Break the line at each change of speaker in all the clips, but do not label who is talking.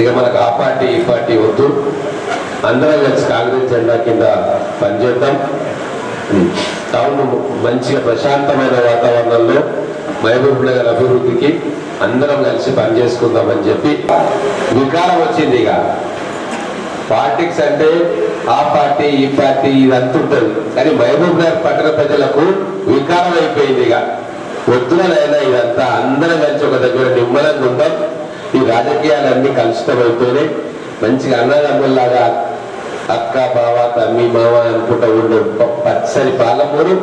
ఇక మనకు ఆ పార్టీ ఈ పార్టీ వద్దు. అందరం కలిసి కాంగ్రెస్ జెండా కింద పనిచేద్దాం. టౌన్ మంచిగా ప్రశాంతమైన వాతావరణంలో మహబూబ్ నగర్ అభివృద్ధికి అందరం కలిసి పనిచేసుకుందామని చెప్పి వికారం వచ్చింది ఇక. పాలిటిక్స్ అంటే ఆ పార్టీ ఈ పార్టీ ఇది అంతుంటుంది కానీ మహబూబ్ నగర్ పట్టణ ప్రజలకు వికారం అయిపోయింది ఇక. వద్దునైనా ఇదంతా అందరం కలిసి ఒక దగ్గర నిమ్మలంగా ఉందాం. ఈ రాజకీయాలన్నీ కలుషితం అయిపోయినాయి మంచిగా అన్నదమ్ముల్లాగా అక్క బావ తమ్మి మావ అనుకుంటా ఉండే పచ్చని పాలమూరు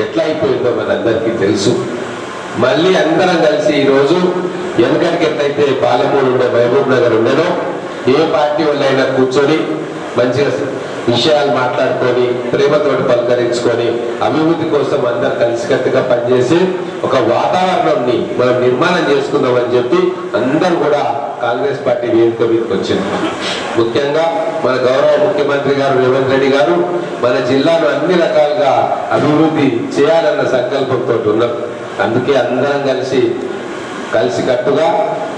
ఎట్లా అయిపోయిందో మనందరికీ తెలుసు. మళ్ళీ అందరం కలిసి ఈరోజు రోజు వెనకడికి ఎట్లయితే పాలమూరు ఉండే మహబూబ్ నగర్ ఉండేనో ఏ పార్టీ వాళ్ళైనా కూర్చొని మంచిగా విషయాలు మాట్లాడుకొని ప్రేమతోటి పలకరించుకొని అభివృద్ధి కోసం అందరు కలిసికట్టుగా పనిచేసి ఒక వాతావరణాన్ని మనం నిర్మాణం చేసుకుందామని చెప్పి అందరూ కూడా కాంగ్రెస్ పార్టీ వేదిక మీదకి వచ్చింది. ముఖ్యంగా మన గౌరవ ముఖ్యమంత్రి గారు రేవంత్ రెడ్డి గారు మన జిల్లాను అన్ని రకాలుగా అభివృద్ధి చేయాలన్న సంకల్పంతో ఉన్నారు. అందుకే అందరం కలిసి కలిసి కట్టుగా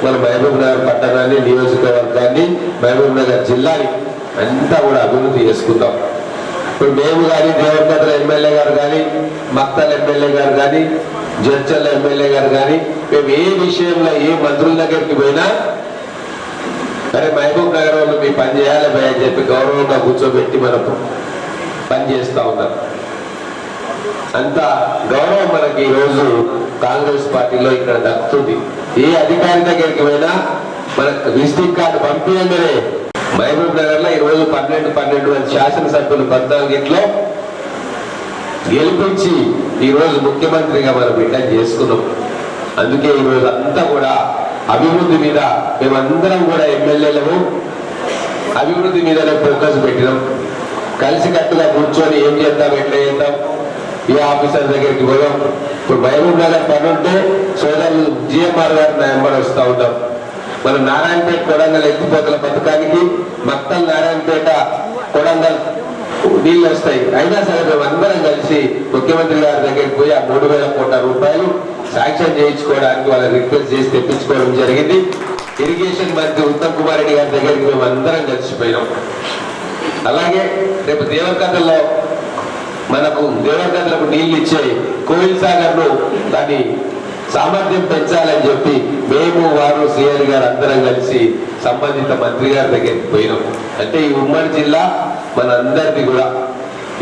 మన మహబూబ్ నగర్ పట్టణాన్ని నియోజకవర్గాన్ని మహబూబ్ నగర్ జిల్లాని అంతా కూడా అభివృద్ధి చేసుకుందాం. ఇప్పుడు మేము కానీ దేవరకద్ర ఎమ్మెల్యే గారు కానీ మక్తల్ ఎమ్మెల్యే గారు కానీ జడ్చల్ ఎమ్మెల్యే గారు కానీ మేము ఏ విషయంలో ఏ మంత్రుల దగ్గరికి పోయినా అరే మహబూబ్ నగర్ వాళ్ళు మీ పని చేయాలి భయ అని చెప్పి గౌరవంగా కూర్చోబెట్టి మనం పని చేస్తా ఉన్నారు. అంత గౌరవం మనకి ఈ రోజు కాంగ్రెస్ పార్టీలో ఇక్కడ దక్కుతుంది. ఏ అధికారి దగ్గరికి పోయినా మనకు విజిటింగ్ కార్డు పంపించగానే మహబూబ్ నగర్లో ఈ రోజు పన్నెండు పన్నెండు మంది శాసనసభ్యులు పద్నాలుగింట్లో గెలిపించి ఈరోజు ముఖ్యమంత్రిగా మనం రిటర్న్ చేసుకున్నాం. అందుకే ఈ రోజు అంతా కూడా అభివృద్ధి మీద మేమందరం కూడా ఎమ్మెల్యేలము. అభివృద్ధి మీదనే ఫోకస్ పెట్టినాం. కలిసికట్టుగా కూర్చొని ఏం చేద్దాం ఎట్లా చేద్దాం? ఏ ఆఫీసర్ దగ్గరికి పోదాం. ఇప్పుడు మహబూబ్ నగర్ పని ఉంటే సోదరులు జిఎంఆర్ గారు నెంబర్ వస్తూ ఉంటాం మన నారాయణపేట కొడంగల్ ఎత్తిపోతల పథకానికి మక్తల్ నారాయణపేట కొడంగల్ నీళ్ళు వస్తాయి. అయినా సరే మేము అందరం కలిసి ముఖ్యమంత్రి గారి దగ్గరికి పోయి ఆ మూడు వేల కోట్ల రూపాయలు శాంక్షన్ చేయించుకోవడానికి వాళ్ళ రిక్వెస్ట్ చేసి తెప్పించుకోవడం జరిగింది. ఇరిగేషన్ మంత్రి ఉత్తమ్ కుమార్ రెడ్డి గారి దగ్గరికి మేము అందరం కలిసిపోయినాం. అలాగే రేపు దేవకథల్లో మనకు దేవకథలకు నీళ్ళు ఇచ్చే కోయిల్ సాగర్ను దాని సామర్థ్యం పెంచాలని చెప్పి మేము వారు సిఆర్ గారు అందరం కలిసి సంబంధిత మంత్రి గారి దగ్గరికి పోయినాం అంటే ఈ ఉమ్మడి జిల్లా మనందరిది కూడా.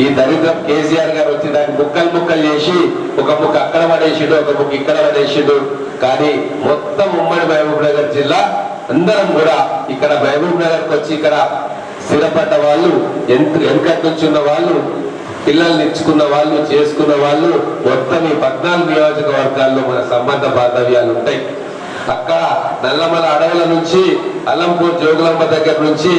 ఈ దరిద్రం కేసీఆర్ గారు వచ్చి దాన్ని ముక్కలు ముక్కలు చేసి ఒక ముక్క అక్కడ పడేసిడు ఒక ముక్క ఇక్కడ పడేసిడు. కానీ మొత్తం ఉమ్మడి మహబూబ్ నగర్ జిల్లా అందరం కూడా ఇక్కడ మహబూబ్ నగర్కి వచ్చి ఇక్కడ స్థిరపడ్డ వాళ్ళు ఎంత వెనకటి నుంచి ఉన్న వాళ్ళు పిల్లల్ని ఇచ్చుకున్న వాళ్ళు చేసుకున్న వాళ్ళు మొత్తం ఈ పద్నాలుగు నియోజకవర్గాల్లో మన సంబంధ బాంధవ్యాలు ఉంటాయి. అక్కడ నల్లమల అడవుల నుంచి అల్లంపూర్ జోగులమ్మ దగ్గర నుంచి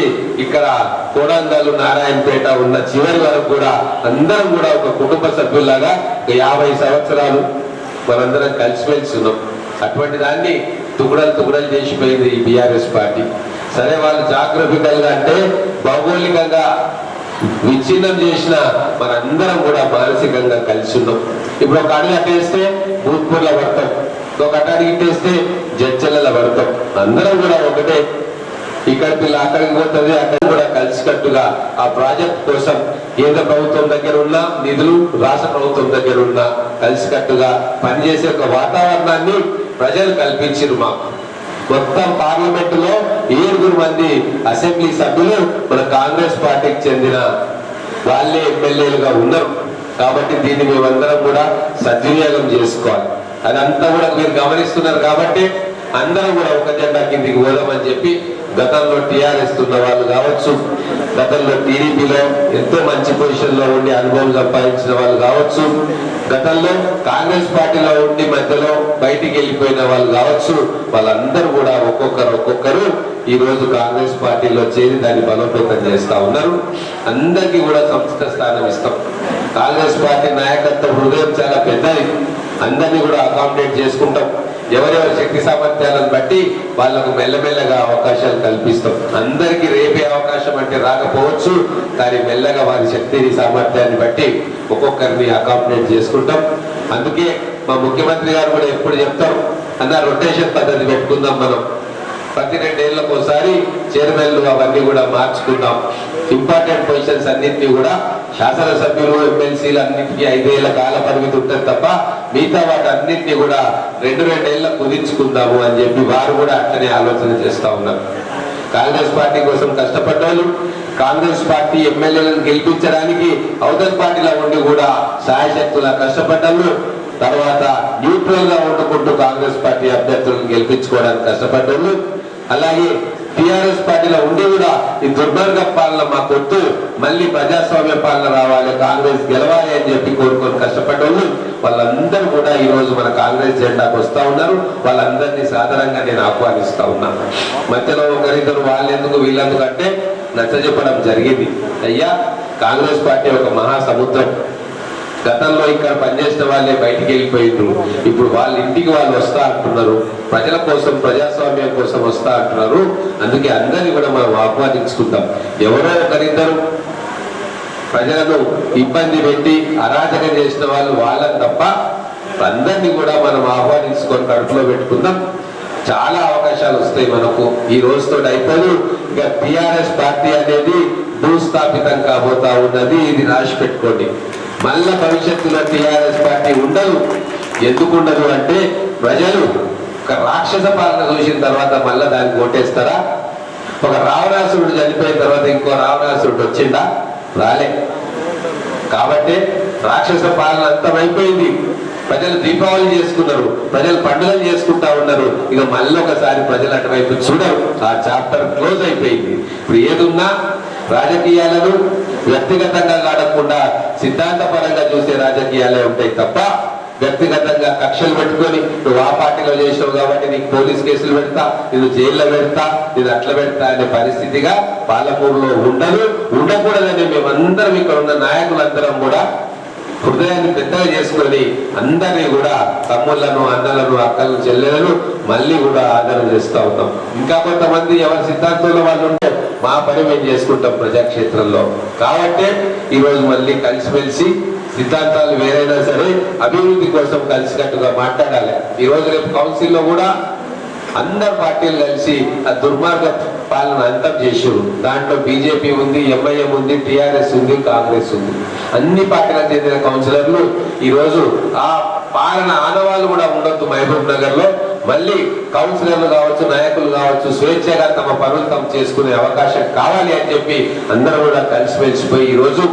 ఇక్కడ కోడంగల్ నారాయణపేట ఉన్న చివరి వరకు కూడా అందరం కూడా ఒక కుటుంబ సభ్యుల్లాగా ఒక యాభై సంవత్సరాలు మనందరం కలిసిమెలిసి ఉన్నాం. అటువంటి దాన్ని తుగుడలు తుగుడలు చేసిపోయింది ఈ బీఆర్ఎస్ పార్టీ. సరే వాళ్ళు జాగ్రఫికల్గా అంటే భౌగోళికంగా విచ్ఛిన్నం చేసిన మనందరం కూడా మానసికంగా కలిసి ఉన్నాం. ఇప్పుడు ఒక అడుగు అట్టేస్తే భూత్పూర్లో పడతాం ఒక అడుగు ఇట్టేస్తే జడ్చలలో పడతాం అందరం కూడా ఒకటే. ఇక్కడ పిల్ల అక్కడికి పోతుంది అక్కడ కూడా కలిసికట్టుగా ఆ ప్రాజెక్ట్ కోసం కేంద్ర ప్రభుత్వం దగ్గర ఉన్న నిధులు రాష్ట్ర ప్రభుత్వం దగ్గర ఉన్న కలిసికట్టుగా పనిచేసే ఒక వాతావరణాన్ని ప్రజలు కల్పించారు మాకు. మొత్తం పార్లమెంట్లో ఏడుగురు మంది అసెంబ్లీ సభ్యులు మన కాంగ్రెస్ పార్టీకి చెందిన వాళ్ళే ఎమ్మెల్యేలుగా ఉన్నారు. కాబట్టి దీన్ని మేమందరం కూడా సద్వినియోగం చేసుకోవాలి. అదంతా కూడా మీరు గమనిస్తున్నారు కాబట్టి అందరం కూడా ఒక జెండా కిందికి పోదామని చెప్పి గతంలో టిఆర్ఎస్ ఉన్న వాళ్ళు కావచ్చు గతంలో టీడీపీలో ఎంతో మంచి పొజిషన్లో ఉండి అనుభవం సంపాదించిన వాళ్ళు కావచ్చు గతంలో కాంగ్రెస్ పార్టీలో ఉండి మధ్యలో బయటికి వెళ్ళిపోయిన వాళ్ళు కావచ్చు వాళ్ళందరూ కూడా ఒక్కొక్కరు ఒక్కొక్కరు ఈ రోజు కాంగ్రెస్ పార్టీలో చేరి దాన్ని బలోపేతం చేస్తా ఉన్నారు. అందరికీ కూడా సంస్థ స్థానం ఇస్తాం. కాంగ్రెస్ పార్టీ నాయకత్వ హృదయం చాలా పెద్దది. అందరినీ కూడా అకామిడేట్ చేసుకుంటాం. ఎవరెవరి శక్తి సామర్థ్యాలను బట్టి వాళ్ళకు మెల్లమెల్లగా అవకాశాలు కల్పిస్తాం. అందరికీ రేపే అవకాశం అంటే రాకపోవచ్చు కానీ మెల్లగా వారి శక్తిని సామర్థ్యాన్ని బట్టి ఒక్కొక్కరిని అకామిడేట్ చేసుకుంటాం. అందుకే మా ముఖ్యమంత్రి గారు కూడా ఎప్పుడు చెప్తాం అన్న రొటేషన్ పద్ధతి పెట్టుకుందాం మనం. ప్రతి రెండేళ్ళకు ఒకసారి చైర్మన్లు అవన్నీ కూడా మార్చుకుందాం. ఇంపార్టెంట్ పొజిషన్స్ అన్నింటినీ కూడా శాసనసభ్యులు ఎమ్మెల్సీలు అన్నింటికీ ఐదేళ్ళ కాల పరిమితి ఉంటుంది తప్ప మిగతా వాటి అన్నింటినీ కూడా రెండు రెండేళ్ళ కుదించుకుందాము అని చెప్పి వారు కూడా అట్లనే ఆలోచన చేస్తూ ఉన్నారు. కాంగ్రెస్ పార్టీ కోసం కష్టపడ్డారు కాంగ్రెస్ పార్టీ ఎమ్మెల్యేలను గెలిపించడానికి అవతల పార్టీలో ఉండి కూడా సాయశక్తులా కష్టపడ్డారు తర్వాత న్యూట్రల్గా వండుకుంటూ కాంగ్రెస్ పార్టీ అభ్యర్థులను గెలిపించుకోవడానికి కష్టపడ్డారు అలాగే టిఆర్ఎస్ పార్టీలో ఉండి కూడా ఈ దుర్మార్గ పాలన మా కొట్టు మళ్ళీ ప్రజాస్వామ్య పాలన రావాలి కాంగ్రెస్ గెలవాలి అని చెప్పి కోరుకొని కష్టపడ్డోళ్ళు వాళ్ళందరూ కూడా ఈ రోజు మన కాంగ్రెస్ జెండాకు వస్తా ఉన్నారు. వాళ్ళందరినీ సాధారణంగా నేను ఆహ్వానిస్తా ఉన్నాను మధ్యలో ఒకరిద్దరు వాళ్ళెందుకు వీళ్ళెందుకు అంటే నచ్చజెప్పడం జరిగింది. అయ్యా కాంగ్రెస్ పార్టీ ఒక మహాసముద్రం. గతంలో ఇక్కడ పనిచేసిన వాళ్ళే బయటికి వెళ్ళిపోయిండ్రు. ఇప్పుడు వాళ్ళ ఇంటికి వాళ్ళు వస్తా అంటున్నారు. ప్రజల కోసం ప్రజాస్వామ్యం కోసం వస్తా అంటున్నారు. అందుకే అందరినీ కూడా మనం ఆహ్వానించుకుంటాం ఎవరో ఒకరిద్దరు ప్రజలను ఇబ్బంది పెట్టి అరాచకం చేసిన వాళ్ళు వాళ్ళని తప్ప అందరినీ కూడా మనం ఆహ్వానించుకొని కడుపులో పెట్టుకుందాం. చాలా అవకాశాలు వస్తాయి మనకు. ఈ రోజుతో అయిపోదు. ఇక టిఆర్ఎస్ పార్టీ అనేది భూస్థాపితం కాబోతా ఉన్నది. ఇది రాసి పెట్టుకోండి మళ్ళా భవిష్యత్తులో టీఆర్ఎస్ పార్టీ ఉండదు. ఎందుకు ఉండదు అంటే ప్రజలు ఒక రాక్షస పాలన చూసిన తర్వాత మళ్ళా దానికి ఓటేస్తారా? ఒక రావణాసురుడు చనిపోయిన తర్వాత ఇంకో రావణాసురుడు వచ్చిందా రాలే. కాబట్టి రాక్షస పాలన అంతమైపోయింది ప్రజలు దీపావళి చేసుకున్నారు. ప్రజలు పండుగలు చేసుకుంటా ఉన్నారు. ఇక మళ్ళీ ఒకసారి ప్రజలు అటువైపు చూడరు. ఆ చాప్టర్ క్లోజ్ అయిపోయింది. ఇప్పుడు ఏదున్నా రాజకీయాలను వ్యక్తిగతంగా కాడకుండా సిద్ధాంతపరంగా చూసే రాజకీయాలే ఉంటాయి తప్ప వ్యక్తిగతంగా కక్షలు పెట్టుకొని నువ్వు ఆ పార్టీలో చేసావు కాబట్టి నీకు పోలీస్ కేసులు పెడతా నేను జైల్లో పెడతా నేను అట్లా పెడతా అనే పరిస్థితిగా పాలకూరులో ఉండదు ఉండకూడదని మేమందరం ఇక్కడ ఉన్న నాయకులందరం కూడా హృదయాన్ని పెద్దగా చేసుకొని అందరినీ కూడా తమ్ముళ్ళను అన్నలను అక్కలను చెల్లెలను మళ్ళీ కూడా ఆదరణ చేస్తూ ఉంటాం ఇంకా కొంతమంది ఎవరి సిద్ధాంతంలో వాళ్ళు ఉంటారు మా పని మేము చేసుకుంటాం ప్రజాక్షేత్రంలో. కాబట్టి ఈ రోజు మళ్ళీ కలిసిమెలిసి సిద్ధాంతాలు వేరైనా సరే అభివృద్ధి కోసం కలిసికట్టుగా మాట్లాడాలి. ఈ రోజు రేపు కౌన్సిల్లో కూడా అందరు పార్టీలు కలిసి ఆ దుర్మార్గ పాలన అంతం చేసారు దాంట్లో బీజేపీ ఉంది ఎంఐఎం ఉంది టిఆర్ఎస్ ఉంది కాంగ్రెస్ ఉంది. అన్ని పార్టీలకు చెందిన కౌన్సిలర్లు ఈరోజు ఆ పాలన ఆనవాళ్ళు కూడా ఉండొద్దు మహబూబ్ నగర్లో. మళ్ళీ కౌన్సిలర్లు కావచ్చు నాయకులు కావచ్చు స్వేచ్ఛగా తమ పనులు తాము చేసుకునే అవకాశం కావాలి అని చెప్పి అందరూ కూడా కలిసిమెలిసిపోయి మెలిసిపోయి రోజు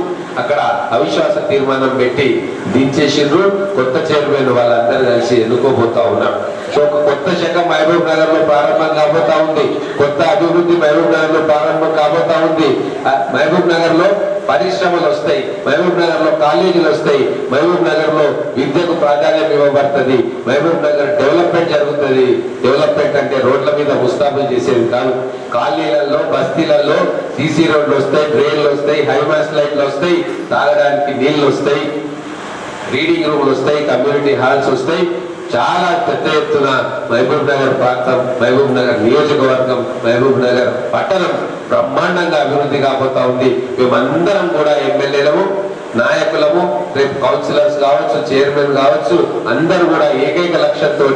అక్కడ అవిశ్వాస తీర్మానం పెట్టి దించేసిండ్రు. కొత్త చైర్మన్ వాళ్ళందరూ కలిసి ఎన్నుకోబోతా ఉన్నారు సో ఒక కొత్త శకం మహబూబ్ నగర్లో ప్రారంభం కాబోతా ఉంది. కొత్త అభివృద్ధి మహబూబ్ నగర్లో ప్రారంభం కాబోతా ఉంది. మహబూబ్ నగర్లో పరిశ్రమలు వస్తాయి. మహబూబ్ నగర్లో కాలేజీలు వస్తాయి. మహబూబ్ నగర్లో విద్యకు ప్రాధాన్యం ఇవ్వబడుతుంది. మహబూబ్ నగర్ డెవలప్మెంట్ జరుగుతుంది. డెవలప్మెంట్ అంటే రోడ్ల మీద ముస్తాబు చేసేది కాదు. కాలనీలలో బస్తీలలో సీసీ రోడ్లు వస్తాయి డ్రైన్లు వస్తాయి హైమాస్ లైట్లు వస్తాయి తాగడానికి నీళ్ళు వస్తాయి రీడింగ్ రూమ్లు వస్తాయి కమ్యూనిటీ హాల్స్ వస్తాయి. చాలా పెద్ద ఎత్తున మహబూబ్ నగర్ ప్రాంతం మహబూబ్ నగర్ నియోజకవర్గం మహబూబ్ నగర్ పట్టణం. బ్రహ్మాండంగా అభివృద్ధి కాబోతా ఉంది. మేమందరం కూడా ఎమ్మెల్యేలము నాయకులము రేపు కౌన్సిలర్స్ కావచ్చు చైర్మన్ కావచ్చు అందరూ కూడా ఏకైక లక్ష్యంతో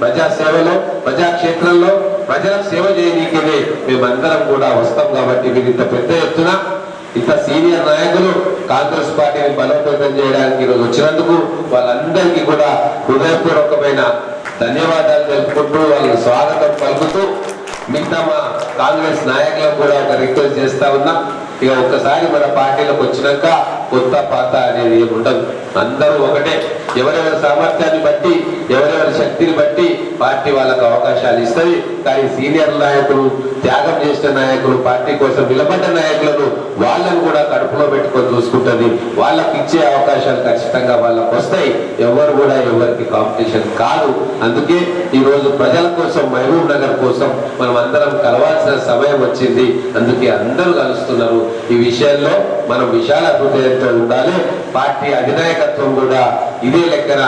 ప్రజా సేవలో ప్రజాక్షేత్రంలో ప్రజలకు సేవ చేయనీకే మేమందరం కూడా వస్తాం కాబట్టి మీరు ఇంత పెద్ద ఎత్తున ఇంత సీనియర్ నాయకులు కాంగ్రెస్ పార్టీని బలోపేతం చేయడానికి ఈరోజు వచ్చినందుకు వాళ్ళందరికీ కూడా హృదయపూర్వకమైన ధన్యవాదాలు తెలుపుకుంటూ వాళ్ళని స్వాగతం పలుకుతూ మిగతా మా కాంగ్రెస్ నాయకులకు కూడా ఒక రిక్వెస్ట్ చేస్తా ఉన్నా. ఇక ఒక్కసారి మన పార్టీలోకి వచ్చినాక కొత్త పాత అనేది ఏమి ఉండదు. అందరూ ఒకటే. ఎవరెవరి సామర్థ్యాన్ని బట్టి ఎవరెవరి శక్తిని బట్టి పార్టీ వాళ్ళకు అవకాశాలు ఇస్తుంది. కానీ సీనియర్ నాయకులు త్యాగం చేసిన నాయకులు పార్టీ కోసం నిలబడ్డ నాయకులను వాళ్ళను కూడా కడుపులో పెట్టుకొని చూసుకుంటుంది. వాళ్ళకి ఇచ్చే అవకాశాలు ఖచ్చితంగా వాళ్ళకు వస్తాయి. ఎవరు కూడా ఎవరికి కాంపిటీషన్ కాదు. అందుకే ఈరోజు ప్రజల కోసం మహబూబ్ నగర్ కోసం మనం అందరం కలవాల్సిన సమయం వచ్చింది. అందుకే అందరూ కలుస్తున్నారు. ఈ విషయంలో మనం విశాల హృదయంతో ఉండాలి. పార్టీ అధినాయకత్వం కూడా ఇదే లెక్కన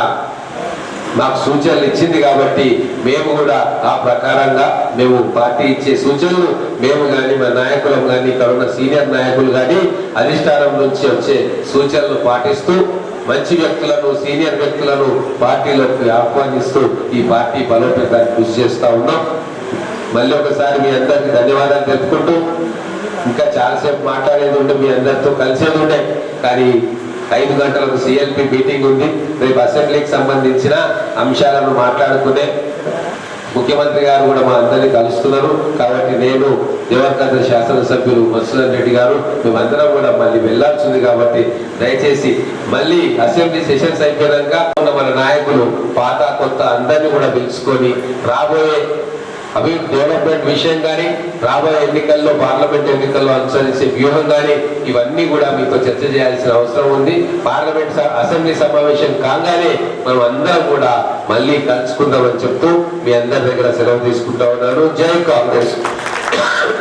మాకు సూచనలు ఇచ్చింది కాబట్టి మేము కూడా ఆ ప్రకారంగా మేము పార్టీ ఇచ్చే సూచనలు మేము కానీ మా నాయకులం కానీ ఇక్కడ ఉన్న సీనియర్ నాయకులు కానీ అధిష్టానం నుంచి వచ్చే సూచనలు పాటిస్తూ మంచి వ్యక్తులను సీనియర్ వ్యక్తులను పార్టీలోకి ఆహ్వానిస్తూ ఈ పార్టీ బలోపేతానికి కృషి చేస్తూ ఉన్నాం. మళ్ళీ ఒకసారి మీ అందరికీ ధన్యవాదాలు తెలుపుకుంటూ ఇంకా చాలాసేపు మాట్లాడేది ఉంటే మీ అందరితో కలిసేది ఉండే కానీ ఐదు గంటలకు సిఎల్పి మీటింగ్ ఉంది. రేపు అసెంబ్లీకి సంబంధించిన అంశాలను మాట్లాడుకునే ముఖ్యమంత్రి గారు కూడా మా అందరినీ కలుస్తున్నారు. కాబట్టి నేను దేవరకంద శాసనసభ్యులు మత్స్యన్ రెడ్డి గారు మేమందరం కూడా మళ్ళీ వెళ్ళాల్సింది కాబట్టి దయచేసి మళ్ళీ అసెంబ్లీ సెషన్స్ అయిపోయాక ఉన్న మన నాయకులు పాత కొత్త అందరినీ కూడా పిలుచుకొని రాబోయే అభివృద్ధి డెవలప్మెంట్ విషయం కానీ రాబోయే ఎన్నికల్లో పార్లమెంట్ ఎన్నికల్లో అనుసరించే వ్యూహం కానీ ఇవన్నీ కూడా మీతో చర్చ చేయాల్సిన అవసరం ఉంది. పార్లమెంట్ స- అసెంబ్లీ సమావేశం కాగానే మనం అందరం కూడా మళ్ళీ కలుసుకుందామని చెప్తూ మీ అందరి దగ్గర సెలవు తీసుకుంటా ఉన్నాను. జై కాంగ్రెస్.